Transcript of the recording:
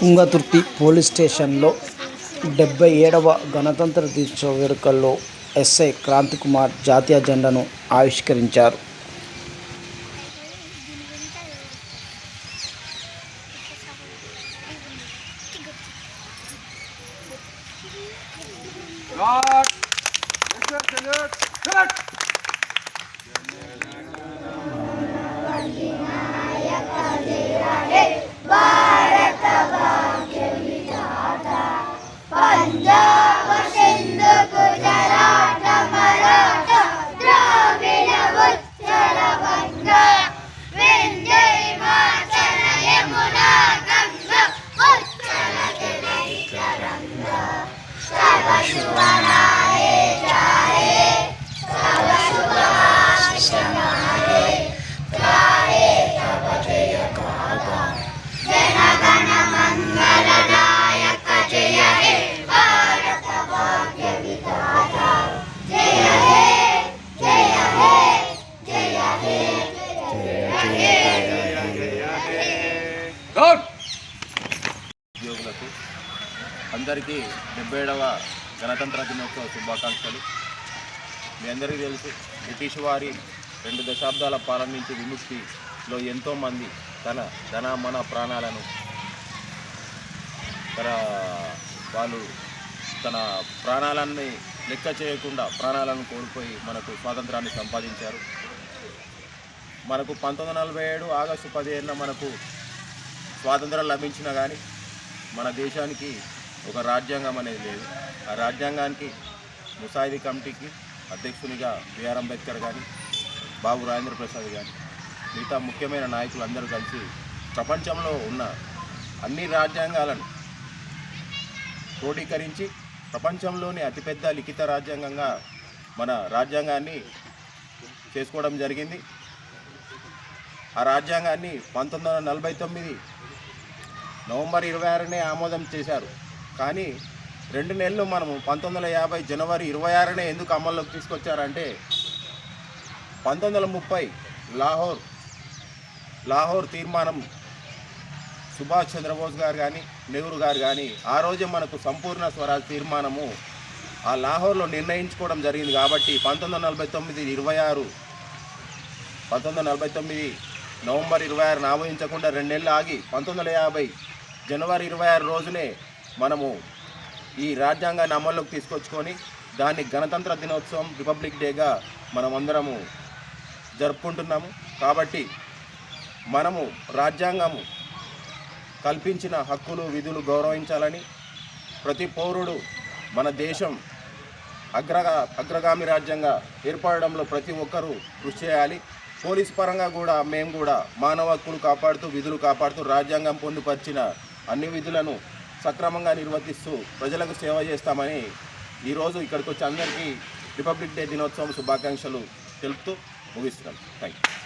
Thungathurthi police స్టేషన్లో డెబ్బై ఏడవ గణతంత్ర దినోత్సవ వేడుకల్లో ఎస్ఐ క్రాంతికుమార్ జాతీయ జెండాను ఆవిష్కరించారు Guard! Yes, sir, ఉద్యోగులకు అందరికీ డెబ్బై ఏడవ గణతంత్ర దినోత్సవ శుభాకాంక్షలు. మీ అందరికీ తెలుసు బ్రిటిష్ వారి రెండు దశాబ్దాల పాలన నుంచి విముక్తిలో ఎంతోమంది తన ధన మన ప్రాణాలను తన వాళ్ళు తన ప్రాణాలన్నీ లెక్క చేయకుండా ప్రాణాలను కోల్పోయి మనకు స్వాతంత్రాన్ని సంపాదించారు. మనకు పంతొమ్మిది నలభై ఏడు ఆగస్టు పదిహేనున మనకు స్వాతంత్రం లభించినా కానీ మన దేశానికి ఒక రాజ్యాంగం అనేది లేదు. ఆ రాజ్యాంగానికి ముసాయిదీ కమిటీకి అధ్యక్షునిగా బిఆర్ అంబేద్కర్ కానీ బాబు రాజేంద్ర ప్రసాద్ కానీ మిగతా ముఖ్యమైన నాయకులు అందరూ కలిసి ప్రపంచంలో ఉన్న అన్ని రాజ్యాంగాలను క్రోడీకరించి ప్రపంచంలోని అతిపెద్ద లిఖిత రాజ్యాంగంగా మన రాజ్యాంగాన్ని చేసుకోవడం జరిగింది. ఆ రాజ్యాంగాన్ని పంతొమ్మిది వందల నలభై తొమ్మిది నవంబర్ ఇరవై ఆరునే ఆమోదం చేశారు. కానీ రెండు నెలలు మనము పంతొమ్మిది వందల యాభై జనవరి ఇరవై ఆరునే ఎందుకు అమల్లోకి తీసుకొచ్చారంటే పంతొమ్మిది వందల ముప్పై లాహోర్ లాహోర్ తీర్మానం సుభాష్ చంద్రబోస్ గారు కానీ నెహ్రూ గారు కానీ ఆ రోజే మనకు సంపూర్ణ స్వరాజ్ తీర్మానము ఆ లాహోర్లో నిర్ణయించుకోవడం జరిగింది కాబట్టి పంతొమ్మిది వందల నలభై తొమ్మిది ఇరవై ఆరు పంతొమ్మిది వందల నలభై తొమ్మిది నవంబర్ ఇరవై ఆరున ఆమోదించకుండా రెండు నెలలు ఆగి పంతొమ్మిది వందల యాభై జనవరి ఇరవై ఆరు రోజునే మనము ఈ రాజ్యాంగాన్ని అమల్లోకి తీసుకొచ్చుకొని దాన్ని గణతంత్ర దినోత్సవం రిపబ్లిక్ డేగా మనమందరము జరుపుకుంటున్నాము. కాబట్టి మనము రాజ్యాంగము కల్పించిన హక్కులు విధులు గౌరవించాలని ప్రతి పౌరుడు మన దేశం అగ్రగా అగ్రగామి రాజ్యంగా ఏర్పడడంలో ప్రతి ఒక్కరూ కృషి చేయాలి. పోలీస్ పరంగా కూడా మేము కూడా మానవ హక్కులు కాపాడుతూ విధులు కాపాడుతూ రాజ్యాంగం పొందుపరిచిన అన్ని విధులను సక్రమంగా నిర్వర్తిస్తూ ప్రజలకు సేవ చేస్తామని ఈరోజు ఇక్కడికి వచ్చి అందరికీ రిపబ్లిక్ డే దినోత్సవం శుభాకాంక్షలు తెలుపుతూ ముగిస్తున్నాను థ్యాంక్ యూ